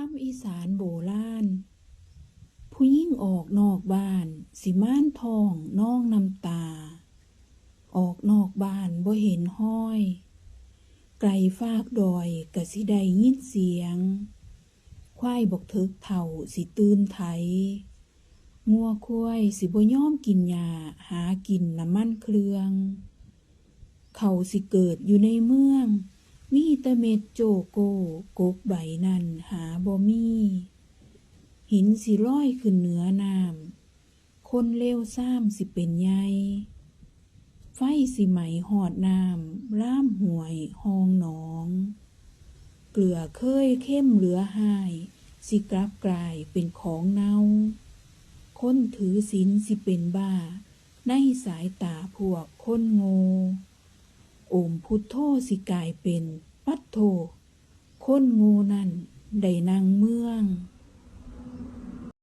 คำอีสานโบราณผู้ยิ่งออกนอกบ้าน สิม่านทองน้องน้ำตา ออกนอกบ้านบ่เห็นห้อย ไกลฟากดอยกะสิได้ยินเสียง ควายบกเถกเท่าสิตื่นไถงัวควายสิบ่ยอมกินหญ้าหากินน้ำมันเครื่อง เขาสิเกิดอยู่ในเมือง มีต่เม็ดโจโกกกใบนั่นหาบ่มีหินสิร้อยขึ้นเหนือน้ำคนเลวซ้ำสิเป็นใหญ่ไฟสิไหมหอดน้ำล่ามห่วยห้องหนอง เกลือเคยเข้มเหลือหาย สิกลับกลายเป็นของเน่าคนถือศีลสิเป็นบ้า ในสายตาพวกคนโง่ โอมพุทโธสิกลายเป็น ปัตโธคนงูนั่นได้นางเมือง